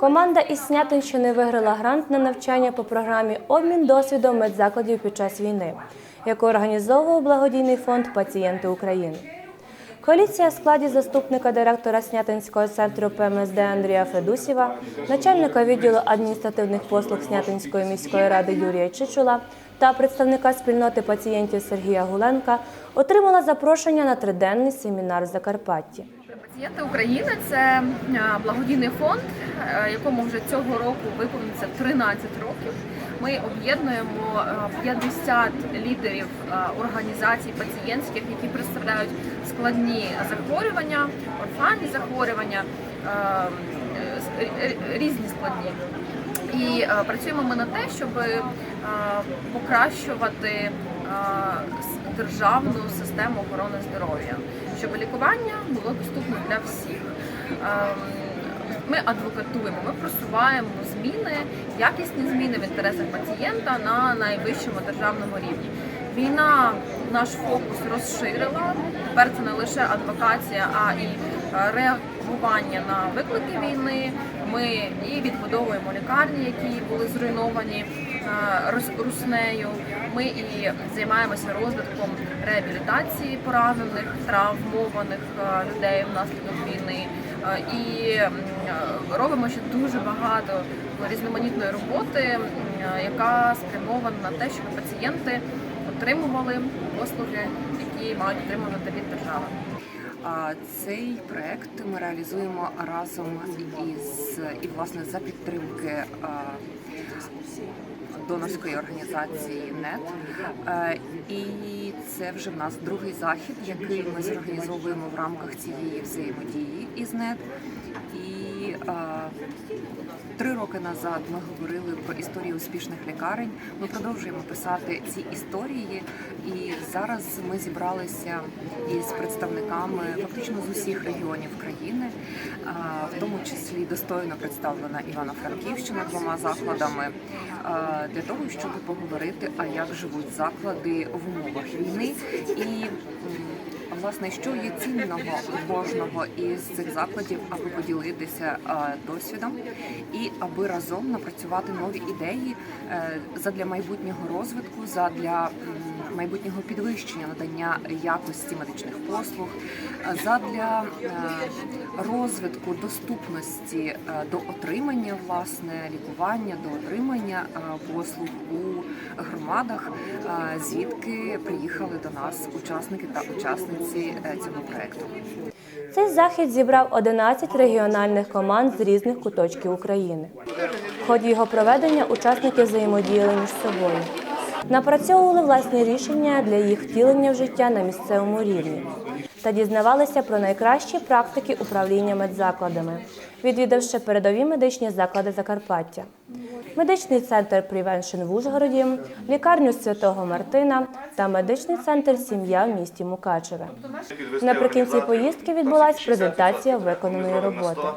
Команда із Снятинщини виграла грант на навчання по програмі Обмін досвідом медзакладів під час війни, яку організовував благодійний фонд Пацієнти України. Коаліція в складі заступника директора Снятинського центру ПМСД Андрія Федусєва, начальника відділу адміністративних послуг Снятинської міської ради Юрія Чичула та представника спільноти пацієнтів Сергія Гуленка отримала запрошення на триденний семінар в Закарпатті. Пацієнти України це е, благодійний фонд, е, якому вже цього року виповниться 13 років. Ми об'єднуємо е, 50 лідерів е, організацій пацієнтських, які представляють складні захворювання, орфанні захворювання, різні складні. І працюємо ми на те, щоб покращувати державну систему охорони здоров'я, щоб лікування було доступне для всіх. Ем, Ми адвокатуємо, ми просуваємо зміни, якісні зміни в інтересах пацієнта на найвищому державному рівні. Війна наш фокус розширила. Тепер це не лише адвокація, а і е, реагування на виклики війни. Ми і відбудовуємо лікарні, які були зруйновані е, руснею. Ми і займаємося розвитком реабілітації поранених, травмованих е, людей внаслідок війни. Е, І робимо ще дуже багато різноманітної роботи, яка спрямована на те, щоб пацієнти отримували послуги, які мають отримувати від держави. Цей проект ми реалізуємо разом із і власне за підтримки донорської організації НЕТ. Е, І це вже в нас другий захід, який ми зорганізовуємо в рамках цієї взаємодії із НЕТ. І а, Три роки назад ми говорили про історії успішних лікарень. Ми продовжуємо писати ці історії, і зараз ми зібралися із представниками фактично з усіх регіонів країни, в тому числі достойно представлена Івано-Франківщина двома закладами, для того, щоб поговорити, а як живуть заклади в умовах війни і. Власне, що є цінного у кожного із цих закладів, аби поділитися досвідом і аби разом напрацювати нові ідеї е, задля майбутнього розвитку, задля майбутнього підвищення надання якості медичних послуг, е, задля е, розвитку доступності е, до отримання власне лікування, до отримання послуг у громадах, звідки приїхали до нас учасники та учасниці цього проекту. Цей захід зібрав 11 регіональних команд з різних куточків України. В ході його проведення учасники взаємодіяли між собою, напрацьовували власні рішення для їх втілення в життя на місцевому рівні та дізнавалися про найкращі практики управління медзакладами, відвідавши передові медичні заклади Закарпаття. Медичний центр Prevention в Ужгороді, лікарню Святого Мартина та медичний центр Сім'я в місті Мукачеве. Наприкінці поїздки відбулася презентація виконаної роботи.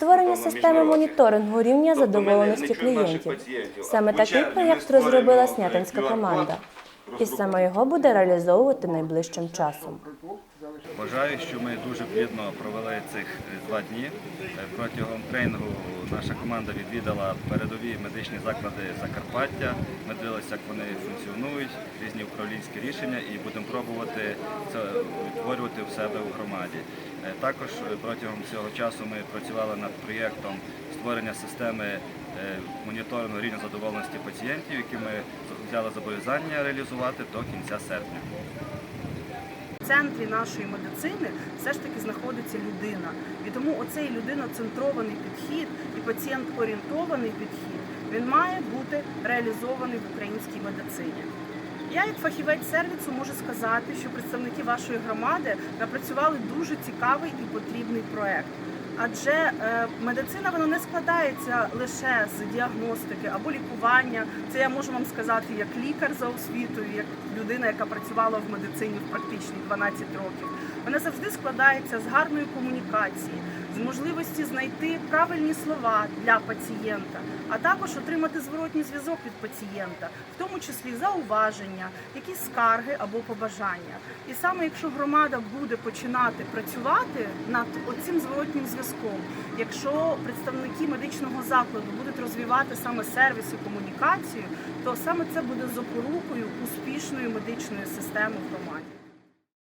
Створення системи моніторингу рівня задоволеності клієнтів. Саме такий проєкт розробила снятинська команда. І саме його буде реалізовувати найближчим часом. Вважаю, що ми дуже плідно провели цих е, два дні. Е, Протягом тренінгу наша команда відвідала передові медичні заклади Закарпаття. Ми дивилися, як вони функціонують, різні управлінські рішення і будемо пробувати це відтворювати в себе у громаді. Е, Також протягом цього часу ми працювали над проєктом створення системи моніторингу рівня задоволеності пацієнтів, які ми взяли зобов'язання реалізувати до кінця серпня. Центрі нашої медицини все ж таки знаходиться людина. І тому оцей людиноцентрований підхід і пацієнт-орієнтований підхід він має бути реалізований в українській медицині. Я, як фахівець сервісу, можу сказати, що представники вашої громади напрацювали дуже цікавий і потрібний проект. Адже е, медицина вона не складається лише з діагностики або лікування. Це я можу вам сказати як лікар за освітою, як людина, яка працювала в медицині в практичні 12 років. Вона завжди складається з гарної комунікації, з можливості знайти правильні слова для пацієнта, а також отримати зворотній зв'язок від пацієнта, в тому числі зауваження, якісь скарги або побажання. І саме якщо громада буде починати працювати над оцим зворотнім зв'язком, якщо представники медичного закладу будуть розвивати саме сервіс і комунікацію, то саме це буде запорукою успішної медичної системи в громаді.